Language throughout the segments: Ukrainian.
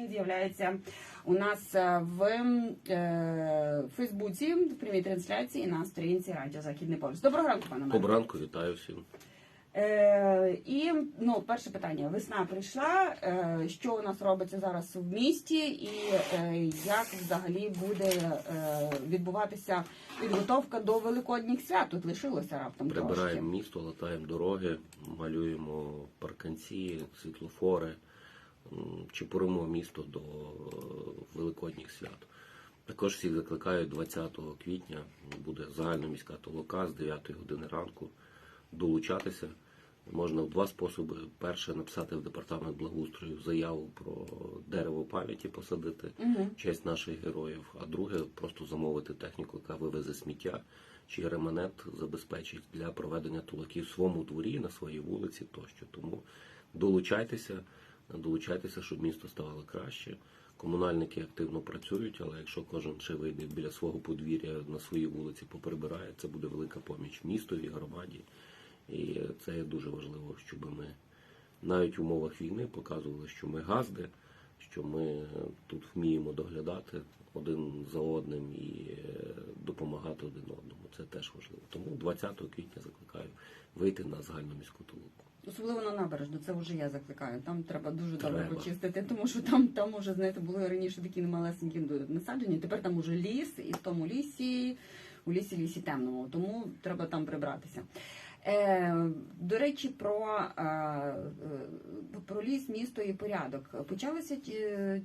Він з'являється у нас е, в е, Фейсбуці в прямій трансляції на сторінці Радіо Західний полюс. Доброго ранку, пане Марко. Доброго ранку, вітаю всім. Е, і ну, перше питання: весна прийшла. Е, що у нас робиться зараз в місті, і е, як взагалі буде е, відбуватися підготовка до великодніх свят? Тут лишилося раптом трошки. Прибираємо місто, латаємо дороги, малюємо парканці, світлофори, чепуримо місто до е, великодніх свят. Також всіх закликаю 20 квітня буде загальноміська толока з 9 години ранку долучатися. Можна в два способи. Перше написати в департамент благоустрою заяву про дерево пам'яті посадити в честь наших героїв. А друге просто замовити техніку, яка вивезе сміття чи ремонент забезпечить для проведення толоків в своєму дворі, на своїй вулиці тощо. Тому долучайтеся, долучайтеся, щоб місто ставало краще. Комунальники активно працюють, але якщо кожен ще вийде біля свого подвір'я на своїй вулиці, поприбирає, це буде велика поміч містові, громаді. І це є дуже важливо, щоб ми навіть в умовах війни показували, що ми газди, що ми тут вміємо доглядати один за одним і е, допомагати один одному. Це теж важливо. Тому 20 квітня закликаю вийти на загальноміську толоку. Особливо на набережну, це вже я закликаю. Там треба дуже добре почистити, тому що там, там уже, знаєте, були раніше такі малесенькі насадження, тепер там уже ліс, і в тому лісі, у лісі лісі темному, тому треба там прибратися. Е, до речі, про, е, е, про ліс, місто і порядок. Почалися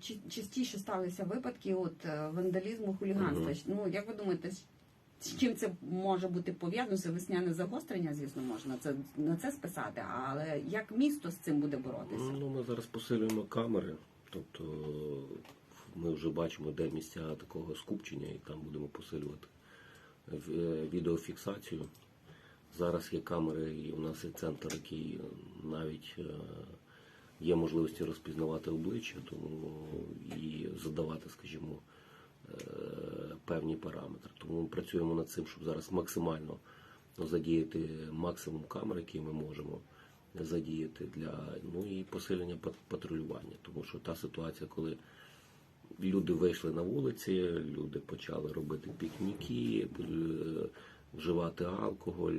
чи- частіше сталися випадки от, е, вандалізму, хуліганства. Мгм. Ну, як ви думаєте, з- чим це може бути пов'язано? Це весняне загострення, звісно, можна це на це списати. Але як місто з цим буде боротися? Ну, ми зараз посилюємо камери, тобто ми вже бачимо, де місця такого скупчення, і там будемо посилювати відеофіксацію. Зараз є камери, і у нас є центр, який навіть е, є можливості розпізнавати обличчя, тому і задавати, скажімо, е, певні параметри. Тому ми працюємо над цим, щоб зараз максимально задіяти максимум камер, які ми можемо задіяти для ну і посилення пат- патрулювання. Тому що та ситуація, коли люди вийшли на вулиці, люди почали робити пікніки, е, вживати алкоголь,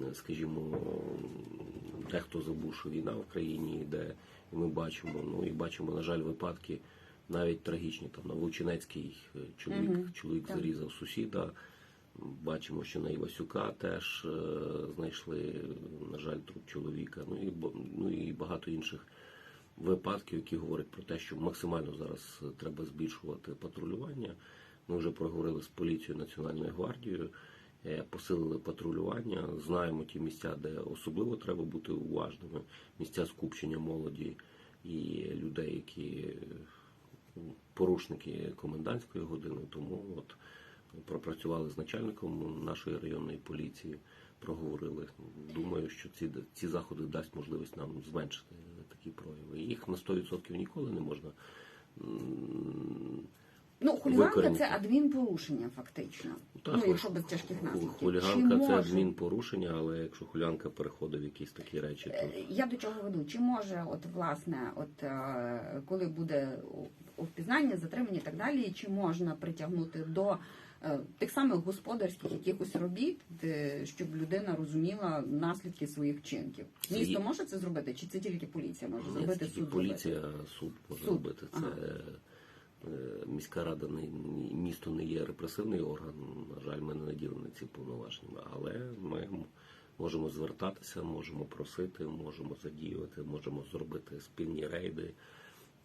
е, скажімо, дехто забув, що війна в країні йде, і ми бачимо, ну і бачимо, на жаль, випадки навіть трагічні. Там на Вовчинецький е, чоловік, Мгм, чоловік так. зарізав сусіда. Бачимо, що на Івасюка теж е, знайшли, на жаль, труп чоловіка. Ну і ну і багато інших випадків, які говорять про те, що максимально зараз треба збільшувати патрулювання. Ми вже проговорили з поліцією Національною гвардією, е, посилили патрулювання. Знаємо ті місця, де особливо треба бути уважними. Місця скупчення молоді і людей, які е, порушники комендантської години. Тому от пропрацювали з начальником нашої районної поліції, проговорили. Думаю, що ці, ці заходи дасть можливість нам зменшити такі прояви. Їх на 100% ніколи не можна. Ну, хуліганка це адмінпорушення, фактично. Так, ну, якщо без тяжких наслідків. Хуліганка Чи це може- адмінпорушення, але якщо хуліганка переходить в якісь такі речі, то Е, Я до чого веду? Чи може, от власне, от е, коли буде впізнання, затримання і так далі, чи можна притягнути до е, тих самих господарських якихось робіт, де, щоб людина розуміла наслідки своїх вчинків? Місто може це зробити, чи це тільки поліція може Ні, зробити це суд? поліція, суд може Суд. робити. Це Ага. Е, міська рада не місто не є репресивний орган. На жаль, ми не наділені ці повноваженнями, але ми можемо звертатися, можемо просити, можемо задіювати, можемо зробити спільні рейди.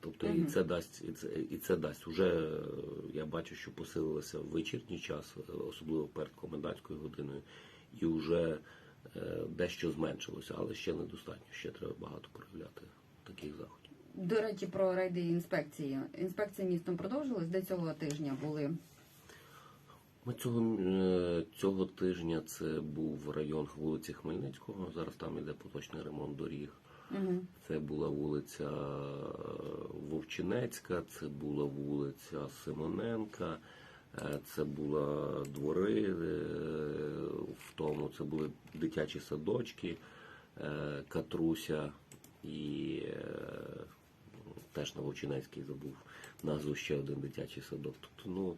Тобто і це дасть, і це, і це дасть. Уже е, я бачу, що посилилося в вечірній час, е, особливо перед комендантською годиною, і вже е, дещо зменшилося, але ще недостатньо. Ще треба багато проявляти таких заходів. До речі, про рейди інспекції. Інспекції містом продовжились. Де цього тижня були Ми цього, е, цього тижня це був район вулиці Хмельницького. Зараз там іде поточний ремонт доріг. угу. Це була вулиця Вовчинецька, це була вулиця Симоненка, е, це була двори е, в тому, це були дитячі садочки, е, Катруся і е, теж на Вовчинецькій забув назву ще один дитячий садок. Тобто, ну,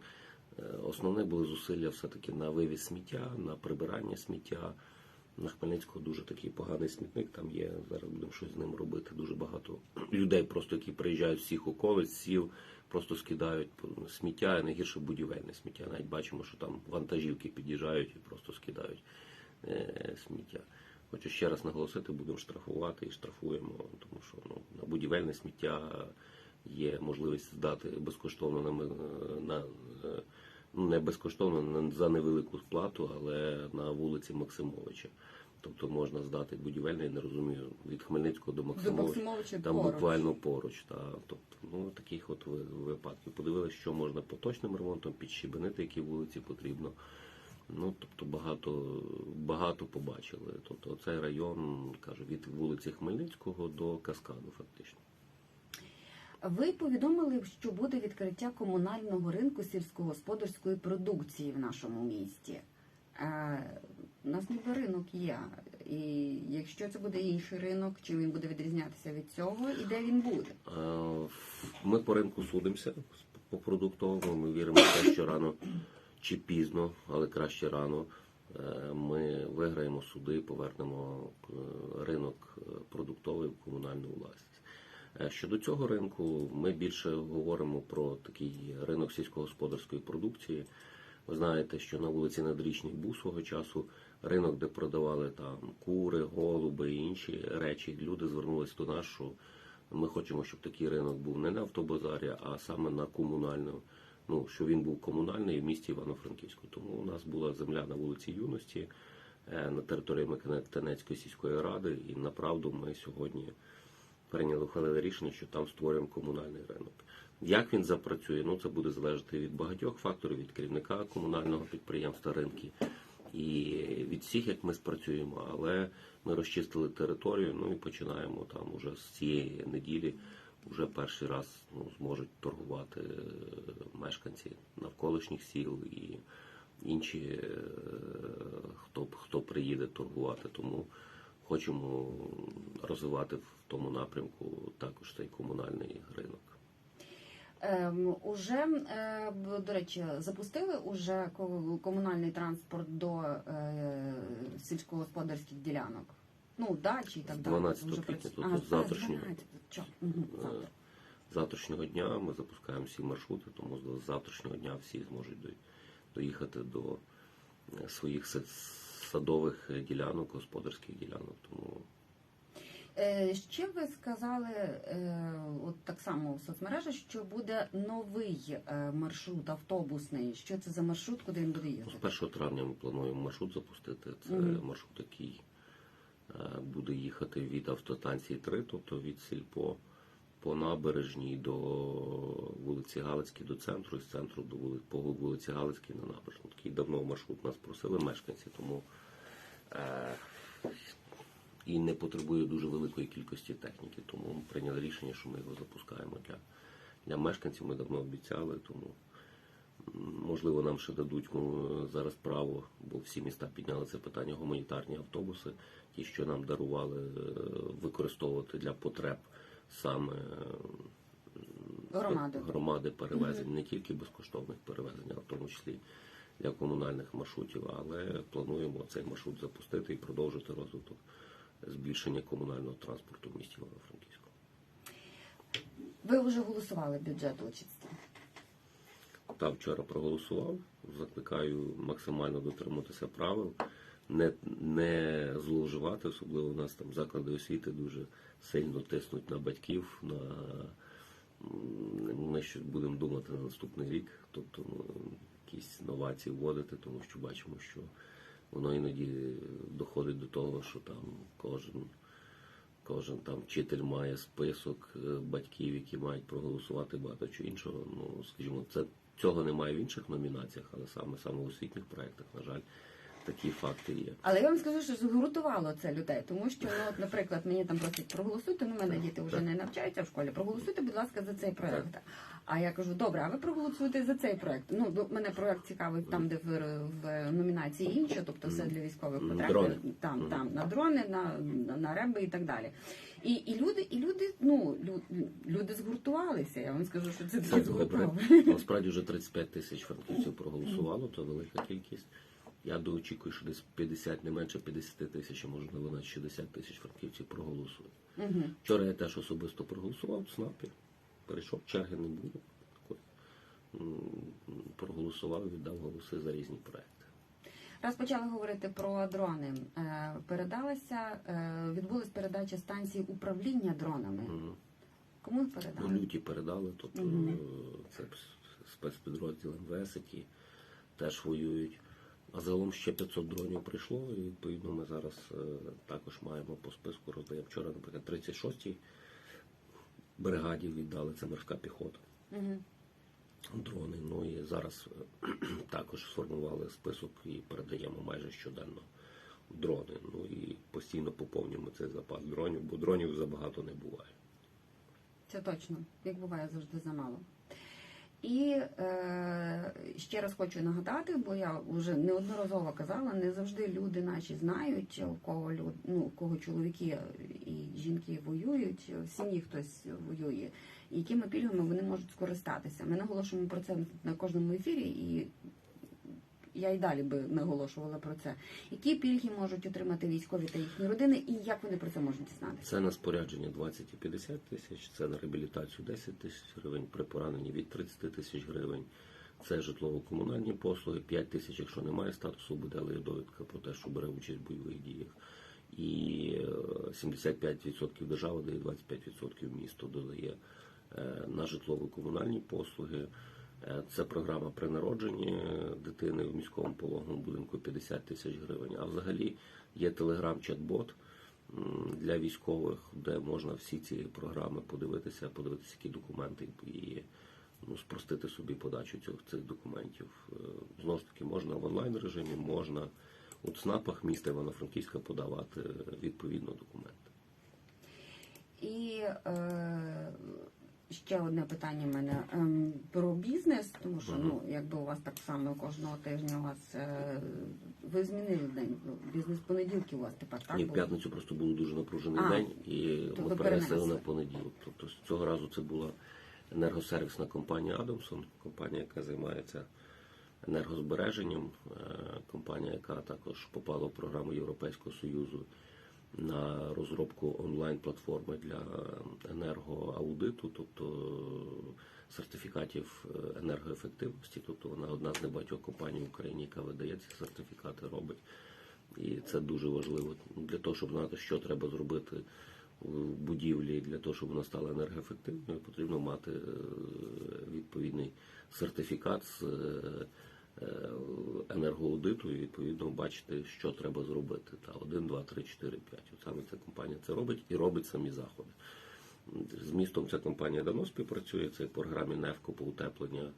е, основне були зусилля все-таки на вивіз сміття, на прибирання сміття. На Хмельницького дуже такий поганий смітник, там є, зараз будемо щось з ним робити. Дуже багато людей, просто які приїжджають всіх околиць, сіл, просто скидають сміття, найгірше будівельне сміття. Навіть бачимо, що там вантажівки під'їжджають і просто скидають е, сміття. Хочу ще раз наголосити, будемо штрафувати і штрафуємо, тому що ну, на будівельне сміття є можливість здати безкоштовно на, на ну, не безкоштовно на- за невелику плату, але на вулиці Максимовича. Тобто можна здати будівельне, я не розумію, від Хмельницького до До Максимовича. Максимовича Там поруч. буквально поруч. Та, тобто, ну, таких от випадків. Подивилися, що можна поточним ремонтом підщебенити, які вулиці потрібно. Ну, тобто багато, багато побачили. Тобто цей район, кажу, від вулиці Хмельницького до Каскаду, фактично. Ви повідомили, що буде відкриття комунального ринку сільськогосподарської продукції в нашому місті. Е, У нас ніби ринок є. І якщо це буде інший ринок, чи він буде відрізнятися від цього, і де він буде? Е, Ми по ринку судимося по продуктовому. Ми віримо в те, що рано чи пізно, але краще рано. е, Ми виграємо суди, повернемо е, ринок е, продуктовий в комунальну власність. Щодо цього ринку, ми більше говоримо про такий ринок сільськогосподарської продукції. Ви знаєте, що на вулиці Надрічній був свого часу ринок, де продавали там кури, голуби і інші речі. Люди звернулись до нас, що ми хочемо, щоб такий ринок був не на автобазарі, а саме на комунальному. Ну, що він був комунальний в місті Івано-Франківську. Тому у нас була земля на вулиці Юності е, на території Миконецької сільської ради, і направду ми сьогодні прийняли ухвалили рішення, що там створюємо комунальний ринок. Як він запрацює, ну це буде залежати від багатьох факторів, від керівника комунального підприємства ринки і від всіх, як ми спрацюємо. Але ми розчистили територію, ну і починаємо там уже з цієї неділі. Вже перший раз ну, зможуть торгувати е, мешканці навколишніх сіл і інші, е, хто, хто приїде торгувати. Тому хочемо розвивати в тому напрямку також цей комунальний ринок. Ем, уже, е, до речі, запустили уже комунальний транспорт до е, сільськогосподарських ділянок. Ну, дачі і так далі. 12 Вже квітня, тобто з завтрашнього. 12, чо? Мгм, Е, завтра. Завтрашнього дня ми запускаємо всі маршрути, тому з завтрашнього дня всі зможуть до- доїхати до е, своїх садових ділянок, господарських ділянок. Тому Е, Ще ви сказали, е, от так само в соцмережах, що буде новий е, маршрут автобусний. Що це за маршрут, куди він буде їздити? з 1 травня ми плануємо маршрут запустити. Це Мгм. маршрут, який буде їхати від автостанції 3, тобто від Сільпо по набережній до вулиці Галицькій до центру, і з центру до вули- по вулиці Галицькій на набережну. Такий давно маршрут нас просили мешканці, тому е, і не потребує дуже великої кількості техніки. Тому ми прийняли рішення, що ми його запускаємо для, для мешканців. Ми давно обіцяли, тому можливо нам ще дадуть зараз право, бо всі міста підняли це питання гуманітарні автобуси, ті, що нам дарували е, використовувати для потреб саме Громади. громади перевезень, не тільки безкоштовних перевезень, а в тому числі для комунальних маршрутів. Але плануємо цей маршрут запустити і продовжити розвиток збільшення комунального транспорту в місті Івано-Франківську. Ви вже голосували бюджет участі. Та вчора проголосував. Закликаю максимально дотримуватися правил, не, не зловживати, особливо у нас там заклади освіти дуже сильно тиснуть на батьків, на ми ще будемо думати на наступний рік, тобто ну, якісь новації вводити, тому що бачимо, що воно іноді доходить до того, що там кожен. Кожен там вчитель має список е, батьків, які мають проголосувати багато чого іншого. Ну, скажімо, це цього немає в інших номінаціях, але саме саме в освітніх проєктах, на жаль, такі факти є. Але я вам скажу, що згуртувало це людей, тому що, ну, от, наприклад, мені там просять проголосуйте, ну, мене діти вже не навчаються в школі. Проголосуйте, будь ласка, за цей проект. А я кажу, добре, а ви проголосуєте за цей проект. Ну, бо мене проект цікавий там, де в, в номінації інше, тобто все для військових потреб. Дрони. Там, там, на дрони, на, на, на реби і так далі. І, і люди, і люди, ну, лю- люди згуртувалися. Я вам скажу, що це Це такі добре. згуртовані. Насправді вже 35 тисяч франківців проголосувало, то велика кількість. Я доочікую, що десь 50, не менше 50 тисяч, а можливо навіть 60 тисяч франківців проголосують. Мгм. Вчора я теж особисто проголосував в СНАПі. Перейшов, черги не було. Проголосував віддав голоси за різні проекти. Раз почали говорити про дрони, е, передалася, е, відбулась передача станції управління дронами. Мгм. Кому їх Ну, передали? люті передали, тобто е, це спецпідрозділ МВС, які теж воюють. А загалом ще 500 дронів прийшло, і відповідно ми зараз також маємо по списку роздаємо. Вчора, наприклад, 36-й бригаді віддали це морська піхота. Угу. Дрони. Ну і зараз е, також сформували список і передаємо майже щоденно дрони. Ну і постійно поповнюємо цей запас дронів, бо дронів забагато не буває. Це точно, як буває завжди замало. І е, ще раз хочу нагадати, бо я вже неодноразово казала, не завжди люди наші знають, у кого люд, ну, у кого чоловіки і жінки воюють, в сім'ї хтось воює, якими пільгами вони можуть скористатися. Ми наголошуємо про це на кожному ефірі, і я й далі би наголошувала про це. Які пільги можуть отримати військові та їхні родини, і як вони про це можуть дізнатися? Це на спорядження 20 і 50 тисяч, це на реабілітацію 10 тисяч гривень, при пораненні від 30 тисяч гривень. Це житлово-комунальні послуги, 5 тисяч, якщо немає статусу, буде але є довідка про те, що бере участь в бойових діях. І е, 75% держава дає, 25% місто додає е, на житлово-комунальні послуги. Е, Це програма при народженні дитини в міському пологовому будинку 50 тисяч гривень. А взагалі є телеграм-чат-бот для військових, де можна всі ці програми подивитися, подивитися, які документи і ну, спростити собі подачу цих, цих документів. Е, Знову ж таки, можна в онлайн режимі, можна у ЦНАПах міста Івано-Франківська подавати е, відповідно документи. І е, ще одне питання в мене ем, про бізнес, тому що ну якби у вас так само кожного тижня у вас е, ви змінили день. ну, Бізнес понеділки у вас тепер так Ні, в п'ятницю просто був дуже напружений А, день, і то ми перенесли перенесли. на понеділок. Тобто цього разу це була енергосервісна компанія Адамсон, компанія, яка займається енергозбереженням, е, компанія, яка також попала в програму Європейського Союзу на розробку онлайн-платформи для енергоаудиту, тобто сертифікатів е, енергоефективності. Тобто вона одна з небагатьох компаній в Україні, яка видає ці сертифікати, робить. І це дуже важливо для того, щоб знати, що треба зробити в будівлі для того, щоб вона стала енергоефективною, потрібно мати е, відповідний сертифікат з е, е, енергоаудиту і відповідно бачити, що треба зробити. Та 1, 2, 3, 4, 5. От саме ця компанія це робить і робить самі заходи. З містом ця компанія давно співпрацює. Це в програмі НЕФКО по утепленню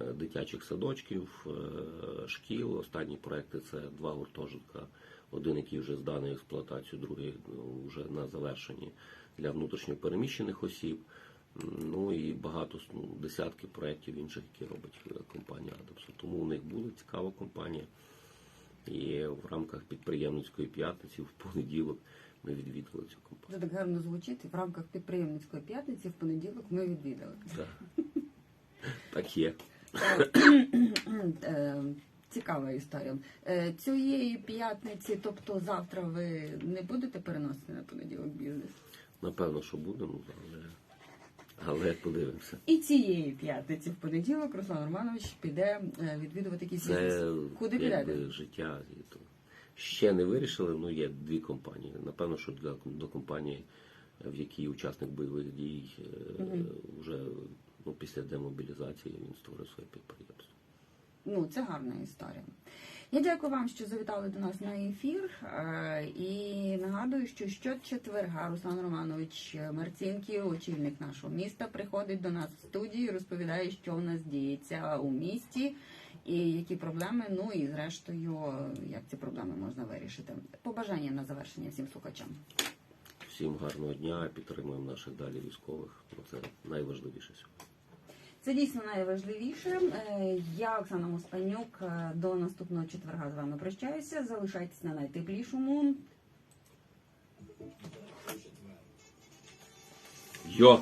е, дитячих садочків, е, шкіл. Останні проекти це два гуртожитка. Один, який вже зданий експлуатацію, другий ну, вже на завершенні для внутрішньопереміщених осіб. Ну і багато ну, десятки проєктів інших, які робить е, компанія Адамсон. Тому у них була цікава компанія. І в рамках підприємницької п'ятниці в понеділок ми відвідали цю компанію. Це так гарно звучить. В рамках підприємницької п'ятниці в понеділок ми відвідали. Так, так є. Е, Цікава історія. Е, Цієї п'ятниці, тобто завтра, ви не будете переносити на понеділок бізнес? Напевно, що будемо, але, але подивимося. І цієї п'ятниці в понеділок Руслан Романович піде е, відвідувати якийсь Це. Куди якби, життя. То. Ще не вирішили, ну є дві компанії. Напевно, що для, до компанії, в якій учасник бойових дій е, вже ну, після демобілізації він створив своє підприємство. Ну, це гарна історія. Я дякую вам, що завітали до нас на ефір. Е, І нагадую, що щочетверга Руслан Романович Марцінків, очільник нашого міста, приходить до нас в студію, розповідає, що у нас діється у місті і які проблеми, ну і зрештою, як ці проблеми можна вирішити. Побажання на завершення всім слухачам. Всім гарного дня, підтримуємо наших далі військових. бо Це найважливіше сьогодні. Це дійсно найважливіше. Е, Я, Оксана Моспанюк, е, до наступного четверга з вами прощаюся. Залишайтесь на найтеплішому. Йо!